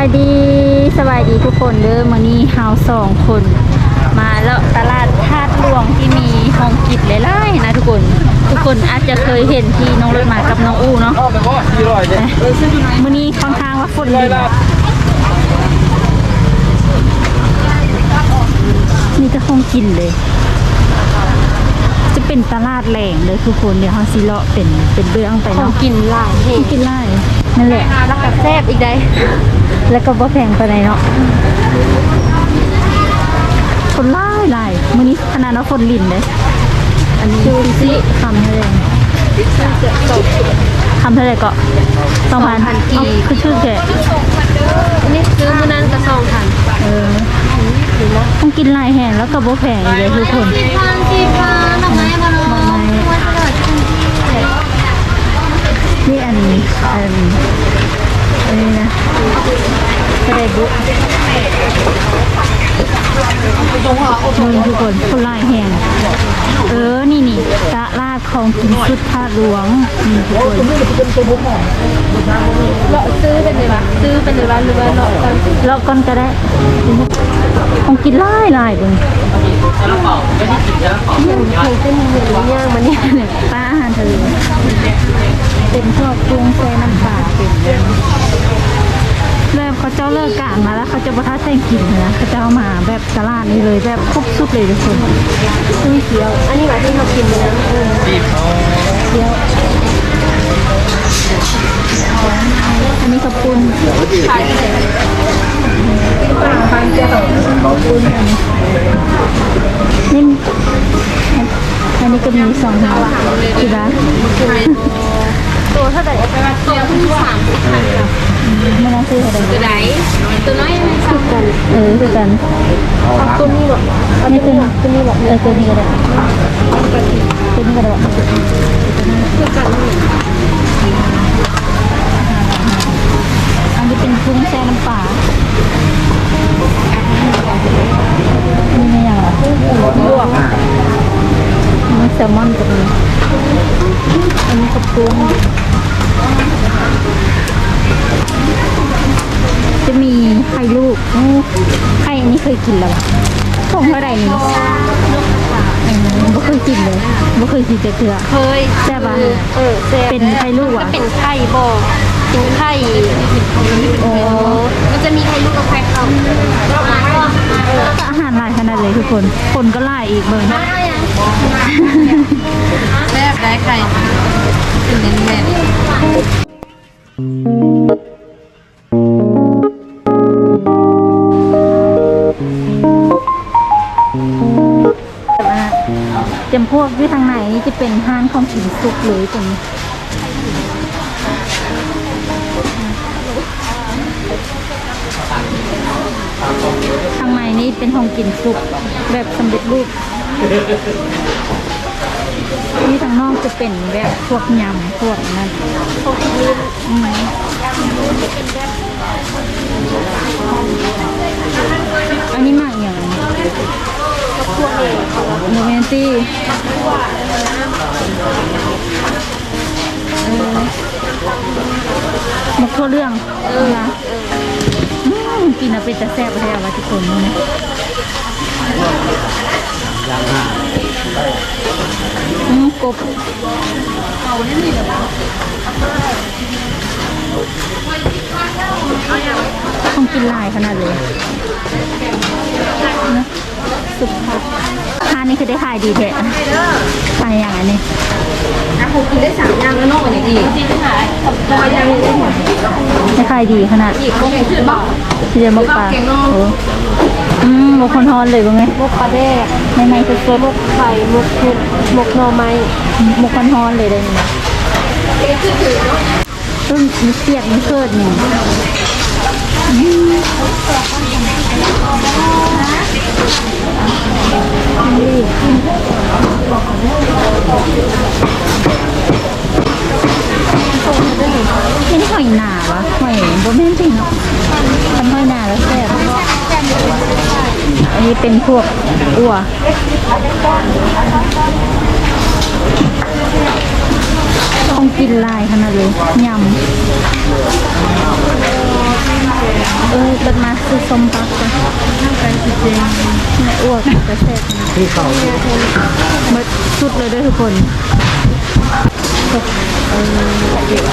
ายดีสบายดีทุกคนเด้อมื้อนี้เฮาสองคน มาแล้วตลาดธาตุหลวงที่มีห้องกิจหลายๆนะทุกคน ทุกคนอาจจะเคยเห็นที่น้องรถมากับน้องอู้เนาะเอาแต่ก็สี่ร้อยเนี่ยมื้อนี้ค่อนข้างว่าฝนร้อดียละมีแต่ห้องกินเลย จะเป็นตลาดแหล่งเลยทุกคนเดี๋ยวเฮาสิเลาะเป็นเป็นเบื้องไปของเนาะกินหลายเฮห้องกินไล่นั่นแหละแล้วก็แซ่บอีกได้ แล้วก็บ่แพงไปไหนใดเนาะคนไล่ไล่มื้อนี้ขนาดว่าคนลินเลยอันนี้ดูสิคำเท่าไหร่คำเท่าไหร่ก็สองพันเอาคือชื่อแกอันนี้ซื้อมื้อนั้นก็สองพันเออต้องกินลายแห้งแล้วก็บ่แพงอีกเลยทุกคน พันสี่พันดอกไม้มาเนาะ ดอกไม้ นี่อันนี้อันอันนี้นะกระไดบุก มึงทุกคนคนลายแหงเออ นี่นี่ตะลาดของกินสุดท่าหลวงนี่ทุกคนเลาซื้อเป็นเลยวะซื้อเป็นเลยวะหรือว่าเลาะกันเลาก่อนก็ได้ของกินหลายลายเบิ่งย่างเป็นเหมือนย่างมันนี่เนี่ยป้าอาหารทะเลเป็นพวกกุ้งแช่น้ำปลาเป็น แบบเขาเจ้าเลิกกะมาแล้วเขาจะประทัดแต่งกินนะเขาจะเอามาแบบตลาดนี้เลยแบบครบสุดเลยทุกคนซื้อเขียว อันนี้หมายถึงเรากินเลยนะจีบเขาเดี๋ยวอันนี้ขอบคุณขายอะไรนี่อันนี้ก็มีสองหัวกี่บาทตัวเท่าไหร่ตัวที่สามสิบพันค่ะ ไม่น่าซื้อเท่าไรตัวไหนตัวน้อยไม่ซ้ำกันเออคือกันเอาตัวนี้หรอเอานี่ตัวนี้หรอตัวนี้หรอเออตัวนี้ก็ได้ตัวนี้ก็ได้คือกันอันนี้เป็นกุ้งแช่น้ำปลานี่ไม่อย่างละลวกอันนี้แซลมอนกับนี้อันนี้กับกุ้ง จะมีไข่ลูกอู้ไข่อันนี้เคยกินแล้วผงเท่าไหร่นี่อืมไม่เคยกินเลยไม่เคยกินจะเกลือเคยแซ่บอะเออแซ่บเป็นไข่ลูกอะเป็นไข่บ่เป็นไข่โอ้มันจะมีไข่ลูกกับไข่เขาอาหารหลายขนาดเลยทุกคน คนก็หลายอีกเบิ่งแซ่บได้ไข่เป็นเน้นแพวกที่ทางไหนจะเป็นห้านของกินสุกเลยตรงนี้ทางในนี่เป็นของกินสุกแบบสำเร็จรูปที่ทางนอกจะเป็นแบบพวกยำพวกนั้นพวกนี้อืมอันนี้มากอย่าง โมเมนตี้มะทั่วเรื่องนะกินแล้วเป็นจะแซ่บแล้วะทุกคนนี่นะอืม กบต้องกินลายขนาดเลยนะสุดท้ายานนี่คือได้ขายดีแท้ขายอย่างอันนี้นะผมกินได้สามอย่างแล้วนอกอย่างอีกจริงไหมพอยังอีกได้ขายดีขนาดอีกก็เห็นชื่อบอกที่เดียวมกปลาโอ้อืมมกคนทอนเลยว่าไงมุกปลาแดกในในสดมุกไข่มุกเห็ดมุกหน่อไม้ๆมกคนทอนเลยเลยนี่ต้นมีเปียกมีเกิดนี่ นี่นี่หอยหนาวะหอยโบแม่นจริงเนาะทำหอยหนาแล้วแซ่บอันนี้เป็นพวกอัวต้องกินลายขนาดเลยยำ เออเปิดมาคือสมปักจ้ะในอ้วกกระแทกที่เขาเบิดสุดเลยเด้วยทุกคนเออ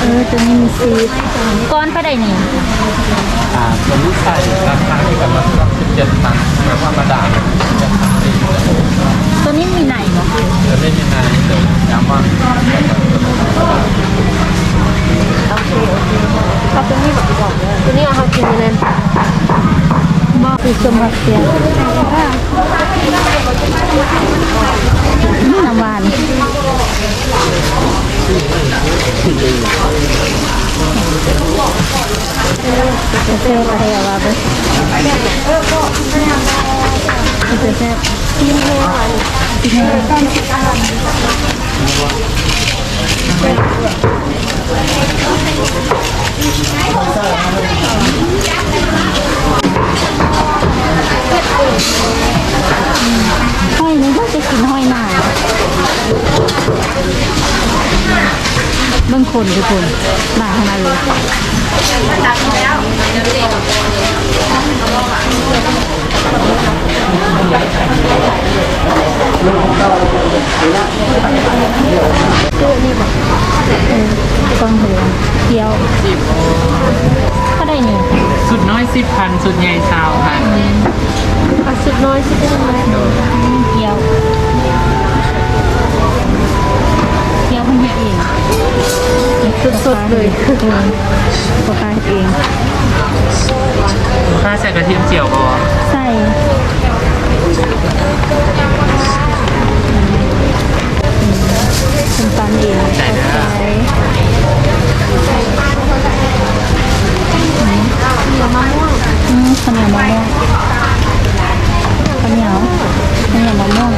เออตัวนี้มีซีดก้อนไปได้นี่อ่าตัวนี้ใส่ราคาที่กับมันสิบเจ็ดตังค์หมายความมาด่าเนี่ยจะทำดีเลยตัวนี้มีไหนเนาะจะเล่นยังไงเดี๋ยวย้ำว่า เขาตัวนี้บอกบอกเลยตัวนี้เอาเขากินเลยบอกคือสมบัติเสียน้ำหวานจะเซลอะไรอะวะเบ้จะแซ่บกินเลยกินเลย คนทุกคนหนาขนาดเลยกองหัวเกี๊ยวก็ได้นี่สุดน้อยสิบพันสุดใหญ่สาวพันสุดน้อยสุดได้ไหมเกี๊ยว ดๆเลยเออปกาเฮ็ดเองถ้าใส่กระเทียมเจียวก็ใส่เป็นปันเองใส่นะใส่อืมข้าวเหนียวมะม่วงข้าวเหนียวข้าวเหนียวมะม่วง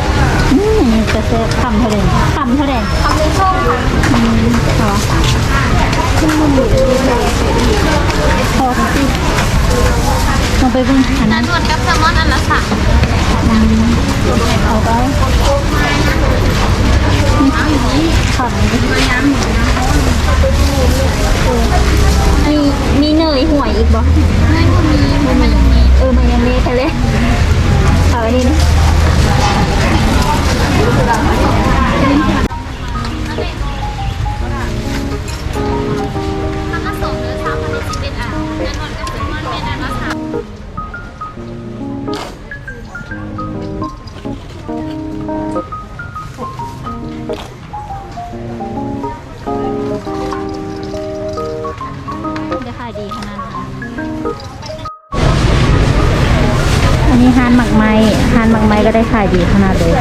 อืมนี่จะเซฟคำเท่าไหร่คำเท่าไหร่ทำในช่องค่ะอืมเห รอพอสิลองไปเบิ่งอันนั้นนวดกับแซลมอนอันละสาม มักไม้ฮานมักไม้ก็ได้ขายดีขนาดเลย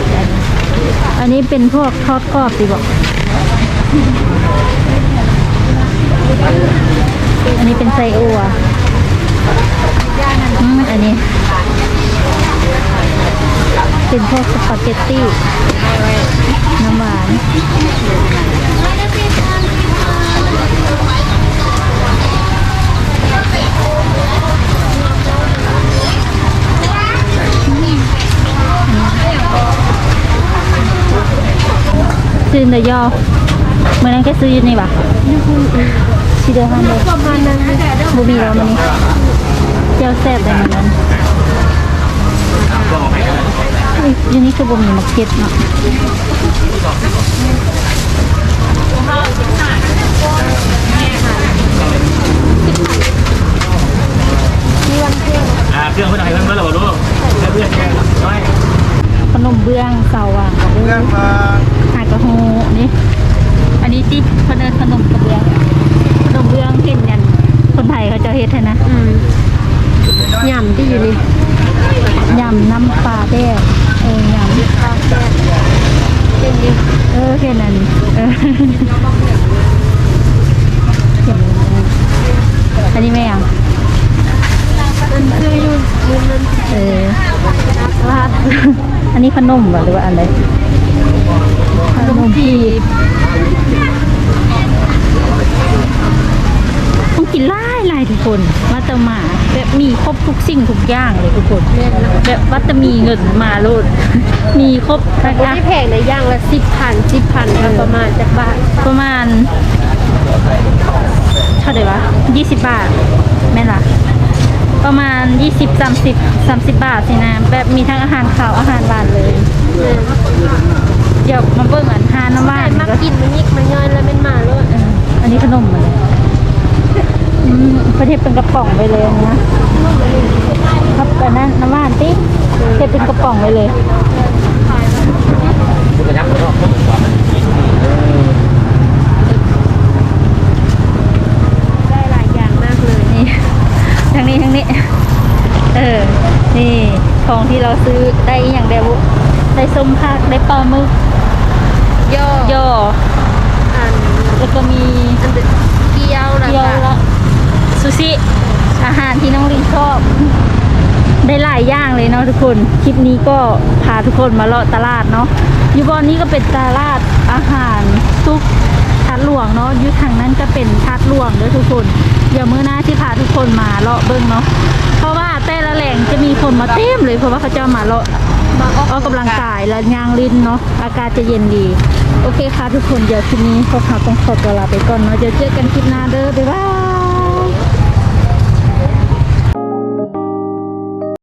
อันนี้เป็นพวกทอดกรอบดีบอกอันนี้เป็นไส้อั่วอืมอันนี้ เป็นพวกสปาเกตตี้น้ำหวาน ซื้อเดยอเมื่อนั้นแก็ซื้ออยู่นี่ปะชีเดียวกันเลยประมาณนั้นบูมีแล้วมันนี่เจ้าแซ่บเลยมันนั้นยอยู่นี่คือบูมีมักเก็ตเนาะเครื่องเพื่อนไทยเพื่อนเพื่อนเราดูเพื่อนเพื่อนน้อยขนมเบื้องเสาว่างกับเบื้องหากระโฮนี่ อันนี้ที่เพนเนินขนมกระเบื้องขนมเบื้องเห็นยันคนไทยเขาจะเฮ็ดให้นะ อืมยำที่อยู่นี่ ยำน้ำปลาแด้เออยำ ปลาแซ่บเป็นดี เออแค่นั้นเอออันนี้ไม่ยัง มันคืออยู่อยู่นั่น เออลาดอันนี้ขนมเหรอหรือว่าอะไรขนมจีบต้องกินไล่ไล่ทุกคนวัตตมาแบบมีครบทุกสิ่งทุกอย่างเลยทุกคนแบบวัตตมีเงินมาโลดมีครบทุกอย่างที่แพงในย่างละสิบพันสิบพันก็ประมาณจากบาทประมาณเท่าไหร่วะยี่สิบบาทแม่นล่ะ ประมาณ 20 30 30 บาทสินะ แบบมีทั้งอาหารขาวอาหารหวานเลย เดี๋ยวมาเบิ่งอันทานน้ำหวานมักกินมันยิกมันย่อยแล้วมันมาเลยเอออันนี้ขนมมันอืมประเทศเป็นกระป๋องไปเลยนะ ครับอันนั้นน้ำหวานติเทเป็นกระป๋องไปเลย คุณกระยับกระรอกก็เหมือนกันเออ ได้หลายอย่างมากเลย นี่ทางนี้ทางนี้ เออ นี่ของที่เราซื้อได้อหย่างเดียวได้ส้มผักได้ปลาหมึกย่อย่ออันแล้วก็มีอันเดเกี๊ยวแล้วเกี๊ยวก็และซูชิอาหารที่น้องลินชอบ ได้หลายอย่างเลยเนาะทุกคนคลิปนี้ก็พาทุกคนมาเลาะตลาดเนาะอยู่บอนนี้ก็เป็นตลาดอาหารซุกทัดหลวงเนาะอยู่ทางนั้นก็เป็นทัดหลวงเด้อทุกคน เดี๋ยวมื้อหน้าที่พาทุกคนมาเลาะเบิ้งเนาะเพราะว่าแต่ละแหล่งจะมีคนมาเต็มเลยเพราะว่าเขาจะมาเลาะออกกำลังกายและยางลิ้นเนาะอากาศจะเย็นดี โอเคค่ะทุกคนเดี๋ยวคลิปนี้พวกเราต้องขอตัวลาไปก่อนเนาะเดี๋ยวเจอกันคลิปหน้าเด้อบ๊ายบาย